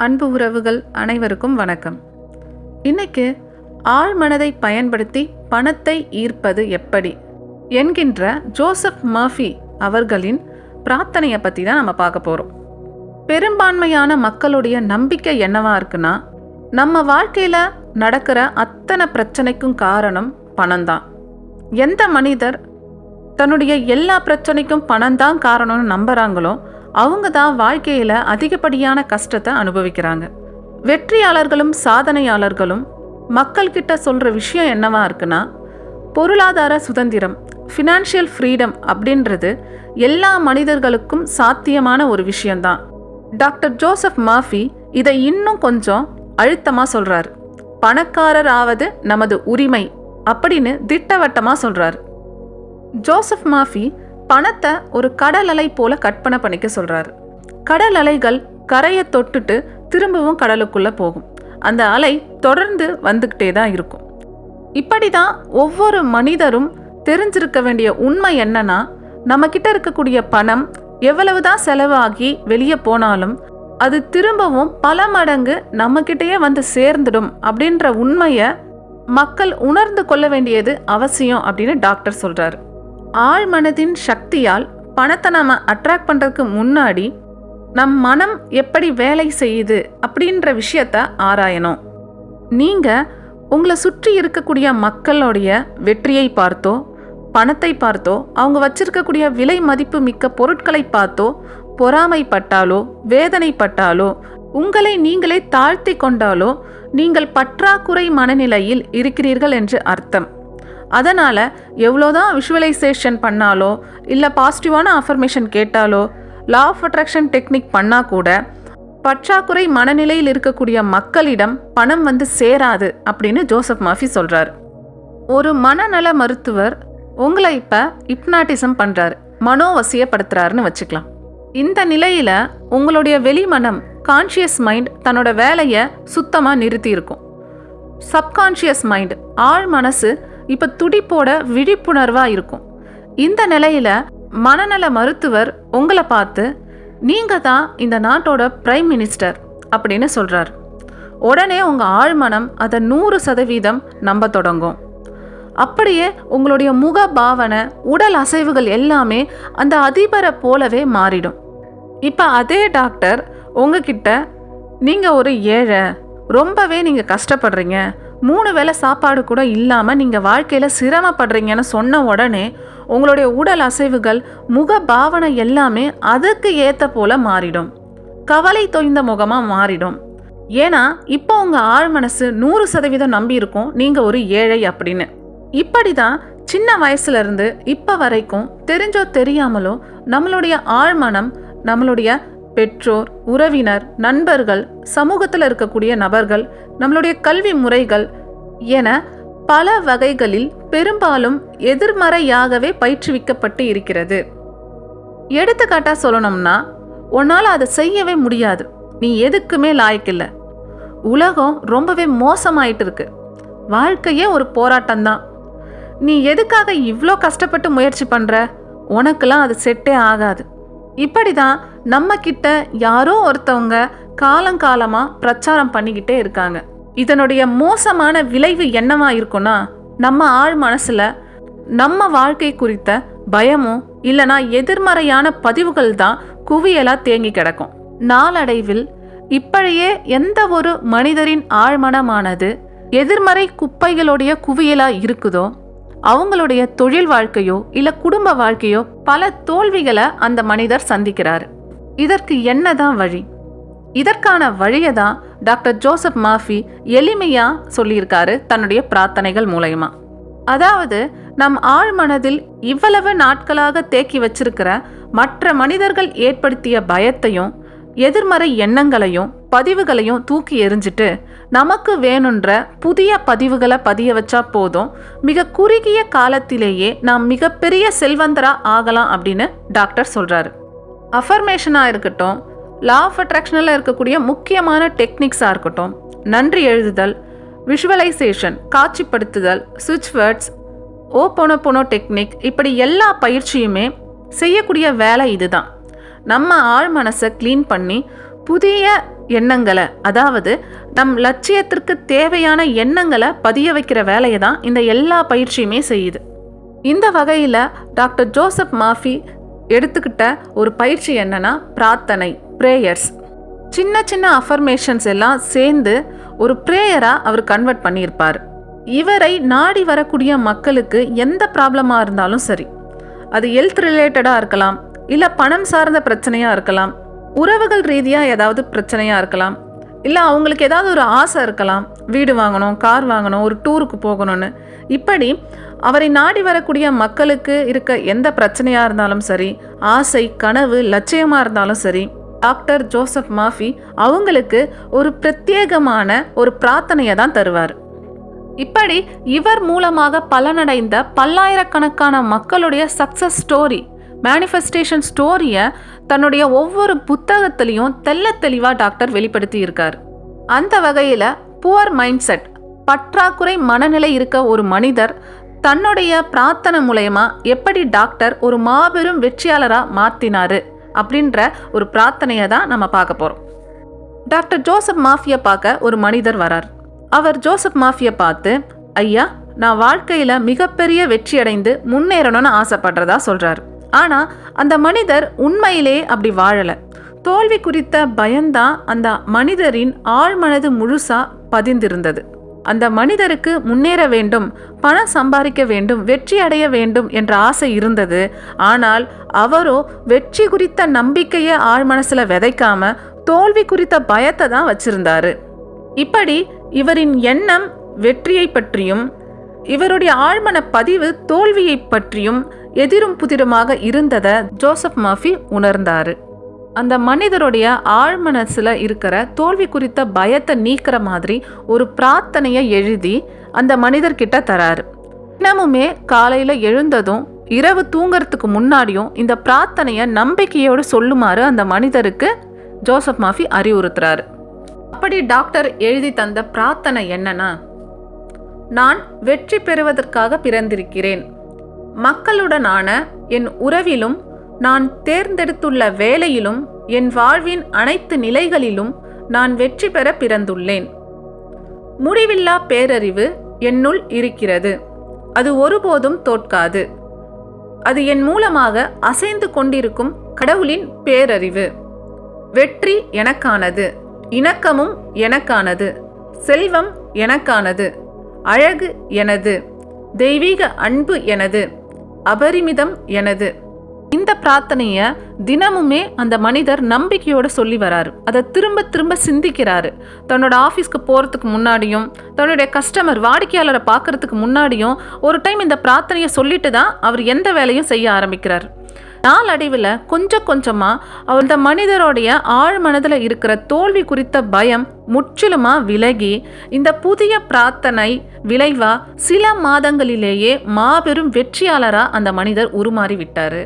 அன்பு உறவுகள் அனைவருக்கும் வணக்கம். இன்னைக்கு ஆழ் மனதை பயன்படுத்தி பணத்தை ஈர்ப்பது எப்படி என்கின்ற ஜோசப் மர்ஃபி அவர்களின் பிரார்த்தனையை பற்றி தான் நம்ம பார்க்க போகிறோம் பெரும்பான்மையான மக்களுடைய நம்பிக்கை என்னவா இருக்குன்னா நம்ம வாழ்க்கையில் நடக்கிற அத்தனை பிரச்சனைக்கும் காரணம் பணம்தான் எந்த மனிதர் தன்னுடைய எல்லா பிரச்சனைக்கும் பணம் தான் காரணம்னு நம்புறாங்களோ அவங்க தான் வாழ்க்கையில் அதிகப்படியான கஷ்டத்தை அனுபவிக்கிறாங்க. வெற்றியாளர்களும் சாதனையாளர்களும் மக்கள்கிட்ட சொல்கிற விஷயம் என்னவா இருக்குன்னா பொருளாதார சுதந்திரம் ஃபினான்ஷியல் ஃப்ரீடம் அப்படின்றது எல்லா மனிதர்களுக்கும் சாத்தியமான ஒரு விஷயம்தான். டாக்டர் ஜோசப் மாஃபி இதை இன்னும் கொஞ்சம் அழுத்தமாக சொல்கிறார் பணக்காரர் ஆவது நமது உரிமை அப்படின்னு திட்டவட்டமாக சொல்கிறார் ஜோசப் மாஃபி பணத்தை ஒரு கடல் அலை போல கற்பனை பண்ணிக்க சொல்றாரு. கடல் அலைகள் கரையை தொட்டுட்டு திரும்பவும் கடலுக்குள்ள போகும். அந்த அலை தொடர்ந்து வந்துக்கிட்டே தான் இருக்கும். இப்படி தான் ஒவ்வொரு மனிதரும் தெரிஞ்சிருக்க வேண்டிய உண்மை என்னன்னா நம்ம கிட்ட இருக்கக்கூடிய பணம் எவ்வளவுதான் செலவாகி வெளியே போனாலும் அது திரும்பவும் பல மடங்கு நம்மக்கிட்டேயே வந்து சேர்ந்துடும் அப்படின்ற உண்மையை மக்கள் உணர்ந்து கொள்ள வேண்டியது அவசியம் அப்படின்னு டாக்டர் சொல்றாரு. ஆள் மனதின் சக்தியால் பணத்தை நாம் அட்ராக்ட் பண்ணுறதுக்கு முன்னாடி நம் மனம் எப்படி வேலை செய்யுது அப்படின்ற விஷயத்த ஆராயணும். நீங்கள் உங்களை சுற்றி இருக்கக்கூடிய மக்களுடைய வெற்றியை பார்த்தோ பணத்தை பார்த்தோ அவங்க வச்சிருக்கக்கூடிய விலை மதிப்பு மிக்க பொருட்களை பார்த்தோ பொறாமைப்பட்டாலோ வேதனைப்பட்டாலோ உங்களை நீங்களே தாழ்த்தி கொண்டாலோ நீங்கள் பற்றாக்குறை மனநிலையில் இருக்கிறீர்கள் என்று அர்த்தம். அதனால் எவ்வளோதான் விஷுவலைசேஷன் பண்ணாலோ இல்லை பாசிட்டிவான அஃபர்மேஷன் கேட்டாலோ லா ஆஃப் அட்ராக்ஷன் டெக்னிக் பண்ணால் கூட பற்றாக்குறை மனநிலையில் இருக்கக்கூடிய மக்களிடம் பணம் வந்து சேராது அப்படின்னு ஜோசப் மாஃபி சொல்கிறார் ஒரு மனநல மருத்துவர் உங்களை இப்போ இப்னாட்டிசம் பண்ணுறாரு மனோவசியப்படுத்துறாருன்னு வச்சுக்கலாம். இந்த நிலையில் உங்களுடைய வெளிமனம் கான்ஷியஸ் மைண்ட் தன்னோட வேலையை சுத்தமாக நிறுத்தி இருக்கும் சப்கான்ஷியஸ் மைண்ட் ஆழ் மனசு இப்போ துடிப்போட விழிப்புணர்வாக இருக்கும். இந்த நிலையில் மனநல மருத்துவர் உங்களை பார்த்து நீங்கள் தான் இந்த நாட்டோட பிரைம் மினிஸ்டர் அப்படின்னு சொல்கிறார் உடனே உங்கள் ஆழ்மனம் அதை நூறு சதவீதம் நம்ப தொடங்கும். அப்படியே உங்களுடைய முக பாவனை உடல் அசைவுகள் எல்லாமே அந்த அதிபரை போலவே மாறிடும். இப்போ அதே டாக்டர் உங்ககிட்ட நீங்கள் ஒரு ஏழை ரொம்பவே நீங்கள் கஷ்டப்படுறீங்க மூணு வேளை சாப்பாடு கூட இல்லாமல் நீங்கள் வாழ்க்கையில் சிரமப்படுறீங்கன்னு சொன்ன உடனே உங்களுடைய உடல் அசைவுகள் முக பாவனை எல்லாமே அதுக்கு ஏற்ற போல மாறிடும். கவலை தொய்ந்த முகமாக மாறிடும். ஏன்னா இப்போ உங்கள் ஆழ் மனசு நூறு சதவீதம் நம்பியிருக்கும் நீங்கள் ஒரு ஏழை அப்படின்னு. இப்படி தான் சின்ன வயசுலேருந்து இப்போ வரைக்கும் தெரிஞ்சோ தெரியாமலோ நம்மளுடைய ஆழ்மனம் நம்மளுடைய பெற்றோர் உறவினர் நண்பர்கள் சமூகத்தில் இருக்கக்கூடிய நபர்கள் நம்மளுடைய கல்வி முறைகள் என பல வகைகளில் பெரும்பாலும் எதிர்மறையாகவே பயிற்றுவிக்கப்பட்டு இருக்கிறது. எடுத்துக்காட்டாக சொல்லணும்னா உன்னால் அதை செய்யவே முடியாது. நீ எதுக்குமே லாய்க்கில்லை உலகம் ரொம்பவே மோசமாயிட்டு இருக்கு. வாழ்க்கையே ஒரு போராட்டம்தான். நீ எதுக்காக இவ்வளோ கஷ்டப்பட்டு முயற்சி பண்ணுற உனக்கெல்லாம் அது செட்டே ஆகாது. இப்படி தான் நம்ம கிட்ட யாரோ ஒருத்தவங்க காலங்காலமாக பிரச்சாரம் பண்ணிக்கிட்டே இருக்காங்க. இதனுடைய மோசமான விளைவு என்னவா இருக்கும்னா நம்ம ஆழ் மனசில் நம்ம வாழ்க்கை குறித்த பயமோ இல்லைனா எதிர்மறையான பதிவுகள் தான் குவியலாக தேங்கி கிடக்கும். நாளடைவில் இப்பழையே எந்த ஒரு மனிதரின் ஆழ்மனமானது எதிர்மறை குப்பைகளுடைய குவியலாக இருக்குதோ அவங்களுடைய தொழில் வாழ்க்கையோ இல்ல குடும்ப வாழ்க்கையோ பல தோல்விகளை அந்த மனிதர் சந்திக்கிறார். இதற்கு என்னதான் வழி? இதற்கான வழியை தான் டாக்டர் ஜோசப் மாஃபி எளிமையா சொல்லியிருக்காரு தன்னுடைய பிரார்த்தனைகள் மூலயமா. அதாவது நம் ஆழ்மனதில் இவ்வளவு நாட்களாக தேக்கி வச்சிருக்கிற மற்ற மனிதர்கள் ஏற்படுத்திய பயத்தையும் எதிர்மறை எண்ணங்களையும் பதிவுகளையும் தூக்கி எறிஞ்சிட்டு நமக்கு வேணுன்ற புதிய பதிவுகளை பதிய வச்சா போதும். மிக குறுகிய காலத்திலேயே நாம் மிகப்பெரிய செல்வந்தரா ஆகலாம் அப்படின்னு டாக்டர் சொல்றாரு. அஃபர்மேஷனாக இருக்கட்டும் லா ஆஃப் அட்ராக்ஷனில் இருக்கக்கூடிய முக்கியமான டெக்னிக்ஸாக இருக்கட்டும் நன்றி எழுதுதல் விஷுவலைசேஷன் காட்சிப்படுத்துதல் சுவிட்ச் வேர்ட்ஸ் ஓ போனோ போனோ டெக்னிக் இப்படி எல்லா பயிற்சியுமே செய்யக்கூடிய வேலை இதுதான். நம்ம ஆழ் மனசை க்ளீன் பண்ணி புதிய எண்ணங்களை அதாவது நம் லட்சியத்திற்கு தேவையான எண்ணங்களை பதிய வைக்கிற வேலையை தான் இந்த எல்லா பயிற்சியுமே செய்யுது. இந்த வகையில் டாக்டர் ஜோசப் மாஃபி எடுத்துக்கிட்ட ஒரு பயிற்சி என்னன்னா பிரார்த்தனை ப்ரேயர்ஸ் சின்ன சின்ன அஃபர்மேஷன்ஸ் எல்லாம் சேர்ந்து ஒரு ப்ரேயராக அவர் கன்வெர்ட் பண்ணியிருப்பார். இவரை நாடி வரக்கூடிய மக்களுக்கு எந்த ப்ராப்ளமாக இருந்தாலும் சரி அது ஹெல்த் ரிலேட்டடாக இருக்கலாம் இல்லை பணம் சார்ந்த பிரச்சனையாக இருக்கலாம். உறவுகள் ரீதியாக ஏதாவது பிரச்சனையாக இருக்கலாம். இல்லை அவங்களுக்கு ஏதாவது ஒரு ஆசை இருக்கலாம். வீடு வாங்கணும் கார் வாங்கணும் ஒரு டூருக்கு போகணும்னு. இப்படி அவரை நாடி வரக்கூடிய மக்களுக்கு இருக்க எந்த பிரச்சனையாக இருந்தாலும் சரி ஆசை கனவு லட்சியமாக இருந்தாலும் சரி டாக்டர் ஜோசப் மாஃபி அவங்களுக்கு ஒரு பிரத்யேகமான ஒரு பிரார்த்தனையை தான் தருவார். இப்படி இவர் மூலமாக பலனடைந்த பல்லாயிரக்கணக்கான மக்களுடைய சக்சஸ் ஸ்டோரி மேனிஃபெஸ்டேஷன் ஸ்டோரியை தன்னுடைய ஒவ்வொரு புத்தகத்திலையும் தெள்ள தெளிவாக டாக்டர் வெளிப்படுத்தி இருக்கார் அந்த வகையில் புவர் மைண்ட் செட் பற்றாக்குறை மனநிலை இருக்க ஒரு மனிதர் தன்னுடைய பிரார்த்தனை மூலயமா எப்படி டாக்டர் ஒரு மாபெரும் வெற்றியாளராக மாற்றினாரு அப்படின்ற ஒரு பிரார்த்தனையை தான் நம்ம பார்க்க போகிறோம் டாக்டர் ஜோசப் மாஃபியை பார்க்க ஒரு மனிதர் வரார். அவர் ஜோசப் மாஃபியை பார்த்து ஐயா நான் வாழ்க்கையில் மிகப்பெரிய வெற்றி அடைந்து முன்னேறணும்னு ஆசைப்படுறதா சொல்கிறார் ஆனால் அந்த மனிதர் உண்மையிலே அப்படி வாழலை. தோல்வி குறித்த பயம்தான் அந்த மனிதரின் ஆழ்மனது முழுசாக பதிந்திருந்தது. அந்த மனிதருக்கு முன்னேற வேண்டும் பணம் சம்பாதிக்க வேண்டும் வெற்றி அடைய வேண்டும் என்ற ஆசை இருந்தது. ஆனால் அவரோ வெற்றி குறித்த நம்பிக்கையை ஆழ்மனசில் விதைக்காம தோல்வி குறித்த பயத்தை தான் வச்சிருந்தாரு. இப்படி இவரின் எண்ணம் வெற்றியை பற்றியும் இவருடைய ஆழ்மன பதிவு தோல்வியை பற்றியும் எதிரும் புதிருமாக இருந்ததை ஜோசப் மாஃபி உணர்ந்தாரு. அந்த மனிதருடைய ஆழ்மனசில் இருக்கிற தோல்வி குறித்த பயத்தை நீக்கிற மாதிரி ஒரு பிரார்த்தனையை எழுதி அந்த மனிதர்கிட்ட தராரு. தினமுமே காலையில் எழுந்ததும் இரவு தூங்கறதுக்கு முன்னாடியும் இந்த பிரார்த்தனையை நம்பிக்கையோடு சொல்லுமாறு அந்த மனிதருக்கு ஜோசப் மாஃபி அறிவுறுத்துறாரு. அப்படி டாக்டர் எழுதி தந்த பிரார்த்தனை என்னன்னா நான் வெற்றி பெறுவதற்காக பிறந்திருக்கிறேன். மக்களுடனான என் உறவிலும் நான் தேர்ந்தெடுத்துள்ள வேலையிலும் என் வாழ்வின் அனைத்து நிலைகளிலும் நான் வெற்றி பெற பிறந்துள்ளேன். முடிவில்லா பேரறிவு என்னுள் இருக்கிறது. அது ஒருபோதும் தோற்காது. அது என் மூலமாக அசைந்து கொண்டிருக்கும் கடவுளின் பேரறிவு. வெற்றி எனக்கானது இணக்கமும் எனக்கானது செல்வம் எனக்கானது அழகு எனது தெய்வீக அன்பு எனது அபரிமிதம் எனது. இந்த பிரார்த்தனைய தினமுமே அந்த மனிதர் நம்பிக்கையோட சொல்லி வராரு. அதை திரும்ப திரும்ப சிந்திக்கிறாரு. தன்னோட ஆஃபீஸ்க்கு போகிறதுக்கு முன்னாடியும் தன்னுடைய கஸ்டமர் வாடிக்கையாளரை பார்க்கறதுக்கு முன்னாடியும் ஒரு டைம் இந்த பிரார்த்தனையை சொல்லிட்டு தான் அவர் எந்த வேலையும் செய்ய ஆரம்பிக்கிறார். நாளடைவில் கொஞ்சம் கொஞ்சமாக அந்த மனிதருடைய ஆழ் மனதில் இருக்கிற தோல்வி குறித்த பயம் முற்றிலுமாக விலகி இந்த புதிய பிரார்த்தனை விளைவாக சில மாதங்களிலேயே மாபெரும் வெற்றியாளராக அந்த மனிதர் உருமாறி விட்டார்.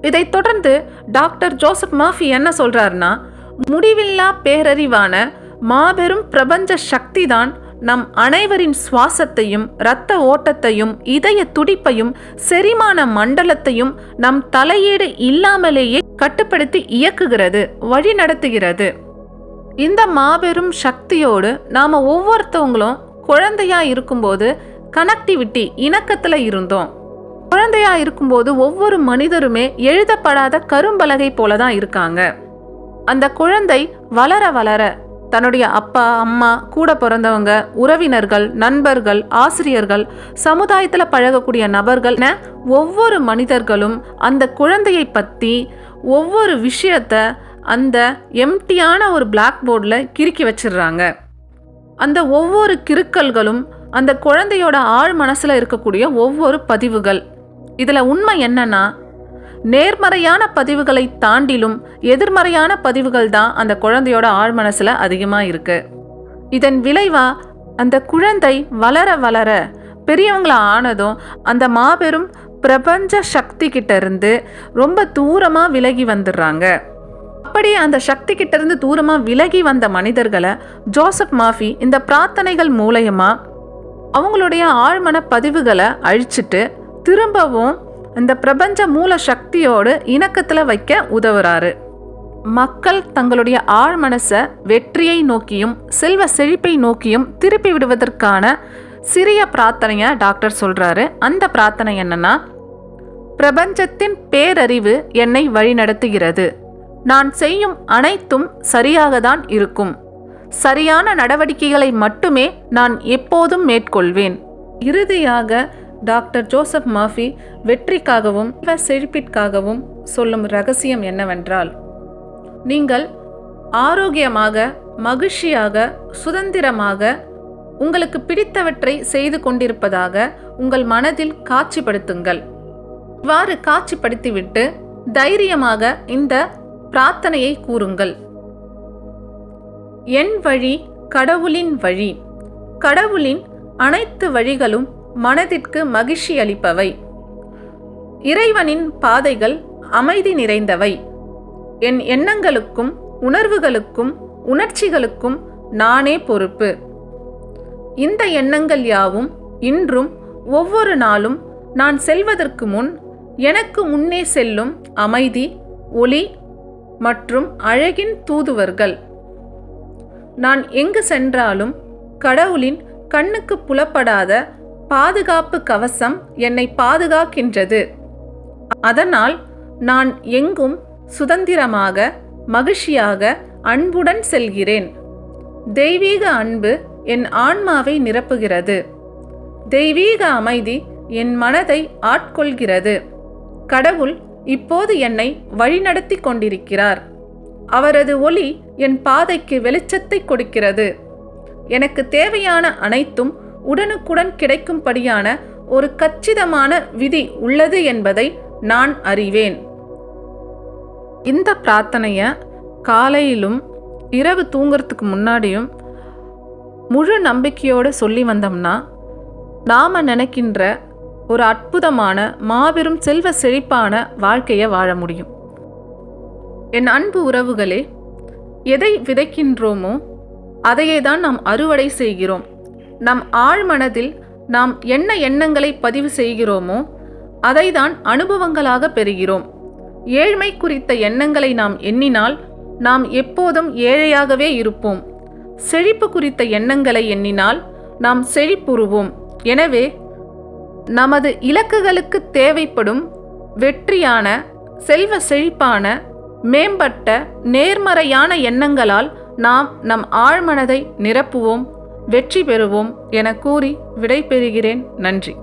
இதைத் தொடர்ந்து டாக்டர் ஜோசப் மாஃபி என்ன சொல்கிறாருன்னா முடிவில்லா பேரறிவான மாபெரும் பிரபஞ்ச சக்தி தான் நம் அனைவரின் சுவாசத்தையும் இரத்த ஓட்டத்தையும் இதய துடிப்பையும் செரிமான மண்டலத்தையும் நம் தலையீடு இல்லாமலேயே கட்டுப்படுத்தி இயக்குகிறது வழி நடத்துகிறது இந்த மாபெரும் சக்தியோடு நாம் ஒவ்வொருத்தவங்களும் குழந்தையா இருக்கும்போது கனெக்டிவிட்டி இணக்கத்தில் இருந்தோம். குழந்தையா இருக்கும்போது ஒவ்வொரு மனிதருமே எழுதப்படாத கரும்பலகை போல தான் இருக்காங்க. அந்த குழந்தை வளர வளர தன்னுடைய அப்பா அம்மா கூட பிறந்தவங்க உறவினர்கள் நண்பர்கள் ஆசிரியர்கள் சமுதாயத்தில் பழகக்கூடிய நபர்கள் என ஒவ்வொரு மனிதர்களும் அந்த குழந்தையை பற்றி ஒவ்வொரு விஷயத்த அந்த எம்டியான ஒரு பிளாக் போர்டில் கிறுக்கி வச்சிடுறாங்க. அந்த ஒவ்வொரு கிறுக்கல்களும் அந்த குழந்தையோட ஆழ் மனசில் இருக்கக்கூடிய ஒவ்வொரு பதிவுகள். இதில் உண்மை என்னன்னா நேர்மறையான பதிவுகளை தாண்டிலும் எதிர்மறையான பதிவுகள் தான் அந்த குழந்தையோட ஆழ் மனசில் அதிகமாக இருக்கு. இதன் விளைவா அந்த குழந்தை வளர வளர பெரியவங்கள ஆனதும் அந்த மாபெரும் பிரபஞ்ச சக்தி கிட்ட இருந்து ரொம்ப தூரமாக விலகி வந்துடுறாங்க அப்படி அந்த சக்தி கிட்ட இருந்து தூரமாக விலகி வந்த மனிதர்களை ஜோசப் மாஃபி இந்த பிரார்த்தனைகள் மூலயமா அவங்களுடைய ஆழ்மன பதிவுகளை அழிச்சிட்டு திரும்பவும் இந்த பிரபஞ்ச மூல சக்தியோடு இணக்கத்தில் வைக்க உதவுறாரு. மக்கள் தங்களுடைய ஆழ் மனசை வெற்றியை நோக்கியும் செல்வ செழிப்பை நோக்கியும் திருப்பி விடுவதற்கான சிறிய பிரார்த்தனையை டாக்டர் சொல்றாரு. அந்த பிரார்த்தனை என்னன்னா பிரபஞ்சத்தின் பேரறிவு என்னை வழிநடத்துகிறது. நான் செய்யும் அனைத்தும் சரியாக தான் இருக்கும். சரியான நடவடிக்கைகளை மட்டுமே நான் எப்போதும் மேற்கொள்வேன். இறுதியாக டாக்டர் ஜோசப் மாஃபி வெற்றிக்காகவும் செழிப்பிற்காகவும் சொல்லும் ரகசியம் என்னவென்றால் நீங்கள் ஆரோக்கியமாக மகிழ்ச்சியாக சுதந்திரமாக உங்களுக்கு பிடித்தவற்றை செய்து கொண்டிருப்பதாக உங்கள் மனதில் காட்சிப்படுத்துங்கள். இவ்வாறு காட்சிப்படுத்திவிட்டு தைரியமாக இந்த பிரார்த்தனையை கூறுங்கள். என் வழி கடவுளின் வழி. கடவுளின் அனைத்து வழிகளும் மனதிற்கு மகிழ்ச்சி அளிப்பவை. இறைவனின் பாதைகள் அமைதி நிறைந்தவை. என் எண்ணங்களுக்கும் உணர்வுகளுக்கும் உணர்ச்சிகளுக்கும் நானே பொறுப்பு. இந்த எண்ணங்கள் யாவும் இன்றும் ஒவ்வொரு நாளும் நான் செல்வதற்கு முன் எனக்கு முன்னே செல்லும் அமைதி ஒளி மற்றும் அழகின் தூதுவர்கள். நான் எங்கு சென்றாலும் கடவுளின் கண்ணுக்கு புலப்படாத பாதுகாப்பு கவசம் என்னை பாதுகாக்கின்றது. அதனால் நான் எங்கும் சுதந்திரமாக மகிழ்ச்சியாக அன்புடன் செல்கிறேன். தெய்வீக அன்பு என் ஆன்மாவை நிரப்புகிறது. தெய்வீக அமைதி என் மனதை ஆட்கொள்கிறது. கடவுள் இப்போது என்னை வழிநடத்தி கொண்டிருக்கிறார். அவரது ஒளி என் பாதைக்கு வெளிச்சத்தை கொடுக்கிறது. எனக்கு தேவையான அனைத்தும் உடனுக்குடன் கிடைக்கும்படியான ஒரு கச்சிதமான விதி உள்ளது என்பதை நான் அறிவேன். இந்த பிரார்த்தனையை காலையிலும் இரவு தூங்குறதுக்கு முன்னாடியும் முழு நம்பிக்கையோடு சொல்லி வந்தோம்னா நாம் நினைக்கின்ற ஒரு அற்புதமான மாபெரும் செல்வ செழிப்பான வாழ்க்கையை வாழ முடியும். என் அன்பு உறவுகளே எதை விதைக்கின்றோமோ அதையே தான் நாம் அறுவடை செய்கிறோம். நம் ஆழ்மனதில் நாம் என்ன எண்ணங்களை பதிவு செய்கிறோமோ அதை தான் அனுபவங்களாக பெறுகிறோம். ஏழ்மை குறித்த எண்ணங்களை நாம் எண்ணினால் நாம் எப்போதும் ஏழையாகவே இருப்போம். செழிப்பு குறித்த எண்ணங்களை எண்ணினால் நாம் செழிப்புறுவோம். எனவே நமது இலக்குகளுக்கு தேவைப்படும் வெற்றியான செல்வ செழிப்பான மேம்பட்ட நேர்மறையான எண்ணங்களால் நாம் நம் ஆழ்மனதை நிரப்புவோம். வெற்றி பெறுவோம் என கூறி விடைபெறுகிறேன். நன்றி.